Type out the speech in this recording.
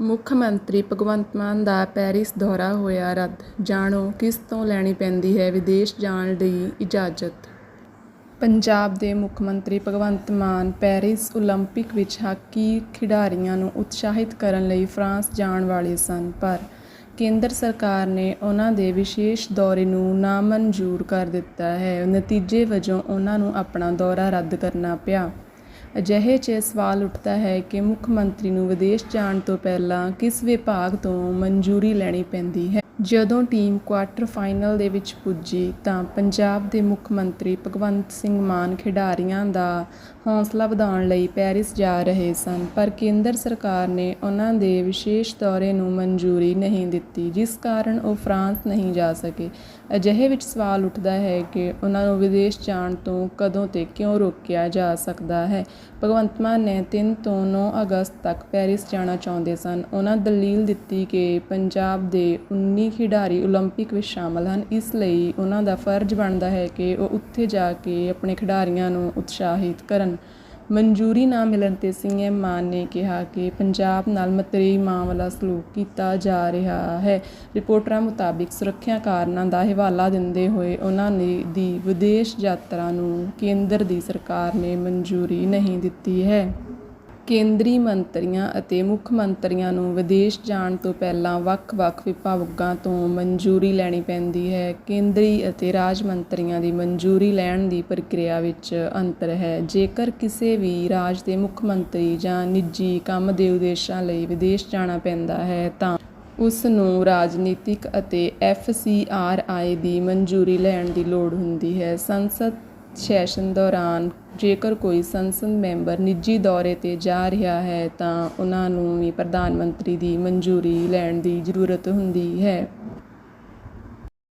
ਮੁੱਖ ਮੰਤਰੀ ਭਗਵੰਤ ਮਾਨ ਦਾ ਪੈਰਿਸ ਦੌਰਾ ਹੋਇਆ ਰੱਦ, ਜਾਣੋ ਕਿਸ ਤੋਂ ਲੈਣੀ ਪੈਂਦੀ ਹੈ ਵਿਦੇਸ਼ ਜਾਣ ਲਈ ਇਜਾਜ਼ਤ। ਪੰਜਾਬ ਦੇ ਮੁੱਖ ਮੰਤਰੀ ਭਗਵੰਤ ਮਾਨ ਪੈਰਿਸ ਓਲੰਪਿਕ ਵਿੱਚ ਹਾਕੀ ਖਿਡਾਰੀਆਂ ਨੂੰ ਉਤਸ਼ਾਹਿਤ ਕਰਨ ਲਈ ਫਰਾਂਸ ਜਾਣ ਵਾਲੇ ਸਨ, ਪਰ ਕੇਂਦਰ ਸਰਕਾਰ ਨੇ ਉਹਨਾਂ ਦੇ ਵਿਸ਼ੇਸ਼ ਦੌਰੇ ਨੂੰ ਨਾਮਨਜ਼ੂਰ ਕਰ ਦਿੱਤਾ ਹੈ। ਨਤੀਜੇ ਵਜੋਂ ਉਹਨਾਂ ਨੂੰ ਆਪਣਾ ਦੌਰਾ ਰੱਦ ਕਰਨਾ ਪਿਆ। ਅਜਿਹੇ 'ਚ ਸਵਾਲ ਉੱਠਦਾ ਹੈ ਕਿ ਮੁੱਖ ਮੰਤਰੀ ਨੂੰ ਵਿਦੇਸ਼ ਜਾਣ ਤੋਂ ਪਹਿਲਾਂ ਕਿਸ ਵਿਭਾਗ ਤੋਂ ਮਨਜ਼ੂਰੀ ਲੈਣੀ ਪੈਂਦੀ ਹੈ। ਜਦੋਂ ਟੀਮ ਕੁਆਰਟਰ ਫਾਈਨਲ ਦੇ ਵਿੱਚ ਪੁੱਜੀ ਤਾਂ ਪੰਜਾਬ ਦੇ ਮੁੱਖ ਮੰਤਰੀ ਭਗਵੰਤ ਸਿੰਘ ਮਾਨ ਖਿਡਾਰੀਆਂ ਦਾ ਹੌਸਲਾ ਵਧਾਉਣ ਲਈ ਪੈਰਿਸ ਜਾ ਰਹੇ ਸਨ, ਪਰ ਕੇਂਦਰ ਸਰਕਾਰ ਨੇ ਉਹਨਾਂ ਦੇ ਵਿਸ਼ੇਸ਼ ਦੌਰੇ ਨੂੰ ਮਨਜ਼ੂਰੀ ਨਹੀਂ ਦਿੱਤੀ, ਜਿਸ ਕਾਰਨ ਉਹ ਫਰਾਂਸ ਨਹੀਂ ਜਾ ਸਕੇ। ਅਜਿਹੇ ਵਿੱਚ ਸਵਾਲ ਉੱਠਦਾ ਹੈ ਕਿ ਉਹਨਾਂ ਨੂੰ ਵਿਦੇਸ਼ ਜਾਣ ਤੋਂ ਕਦੋਂ ਤੇ ਕਿਉਂ ਰੋਕਿਆ ਜਾ ਸਕਦਾ ਹੈ। ਭਗਵੰਤ ਮਾਨ ਨੇ ਤਿੰਨ ਤੋਂ ਨੌਂ ਅਗਸਤ ਤੱਕ ਪੈਰਿਸ ਜਾਣਾ ਚਾਹੁੰਦੇ ਸਨ। ਉਹਨਾਂ ਦਲੀਲ ਦਿੱਤੀ ਕਿ ਪੰਜਾਬ ਦੇ ਉੱਨੀ ਖਿਡਾਰੀ ਓਲੰਪਿਕ ਵਿੱਚ ਸ਼ਾਮਲ ਹਨ, ਇਸ ਲਈ ਉਹਨਾਂ ਦਾ ਫਰਜ਼ ਬਣਦਾ ਹੈ ਕਿ ਉਹ ਉੱਥੇ ਜਾ ਕੇ ਆਪਣੇ ਖਿਡਾਰੀਆਂ ਨੂੰ ਉਤਸ਼ਾਹਿਤ ਕਰਨ। ਮਨਜ਼ੂਰੀ ਨਾ ਮਿਲਣ ਤੇ ਸੀਐਮ ਮਾਨ ਨੇ ਕਿਹਾ ਕਿ ਪੰਜਾਬ ਨਾਲ ਮਤਰੇਈ ਮਾਂ ਵਾਲਾ ਸਲੂਕ ਕੀਤਾ ਜਾ ਰਿਹਾ ਹੈ। ਰਿਪੋਰਟਰਾਂ ਮੁਤਾਬਿਕ ਸੁਰੱਖਿਆ ਕਾਰਨਾਂ ਦਾ ਹਵਾਲਾ ਦਿੰਦੇ ਹੋਏ ਉਹਨਾਂ ਨੇ ਦੀ ਵਿਦੇਸ਼ ਯਾਤਰਾ ਨੂੰ ਕੇਂਦਰ ਦੀ ਸਰਕਾਰ ਨੇ ਮਨਜ਼ੂਰੀ ਨਹੀਂ ਦਿੱਤੀ ਹੈ। ਕੇਂਦਰੀ ਮੰਤਰੀਆਂ ਅਤੇ ਮੁੱਖ ਮੰਤਰੀਆਂ ਨੂੰ ਵਿਦੇਸ਼ ਜਾਣ ਤੋਂ ਪਹਿਲਾਂ ਵੱਖ-ਵੱਖ ਵਿਭਾਗਾਂ ਤੋਂ ਮਨਜ਼ੂਰੀ ਲੈਣੀ ਪੈਂਦੀ ਹੈ। ਕੇਂਦਰੀ ਅਤੇ ਰਾਜ ਮੰਤਰੀਆਂ ਦੀ ਮਨਜ਼ੂਰੀ ਲੈਣ ਦੀ ਪ੍ਰਕਿਰਿਆ ਵਿੱਚ ਅੰਤਰ ਹੈ। ਜੇਕਰ ਕਿਸੇ ਵੀ ਰਾਜ ਦੇ ਮੁੱਖ ਮੰਤਰੀ ਜਾਂ ਨਿੱਜੀ ਕੰਮ ਦੇ ਉਦੇਸ਼ਾਂ ਲਈ ਵਿਦੇਸ਼ ਜਾਣਾ ਪੈਂਦਾ ਹੈ ਤਾਂ ਉਸ ਨੂੰ ਰਾਜਨੀਤਿਕ ਅਤੇ ਐਫ ਸੀ ਆਰ ਆਈ ਦੀ ਮਨਜ਼ੂਰੀ ਲੈਣ ਦੀ ਲੋੜ ਹੁੰਦੀ ਹੈ। ਸੰਸਦ ਸੈਸ਼ਨ ਦੌਰਾਨ ਜੇਕਰ ਕੋਈ ਸੰਸਦ ਮੈਂਬਰ ਨਿੱਜੀ ਦੌਰੇ ਤੇ ਜਾ ਰਿਹਾ ਹੈ ਤਾਂ ਉਨ੍ਹਾਂ ਨੂੰ ਵੀ ਪ੍ਰਧਾਨ ਮੰਤਰੀ ਦੀ ਮਨਜ਼ੂਰੀ ਲੈਣ ਦੀ ਜ਼ਰੂਰਤ ਹੁੰਦੀ ਹੈ।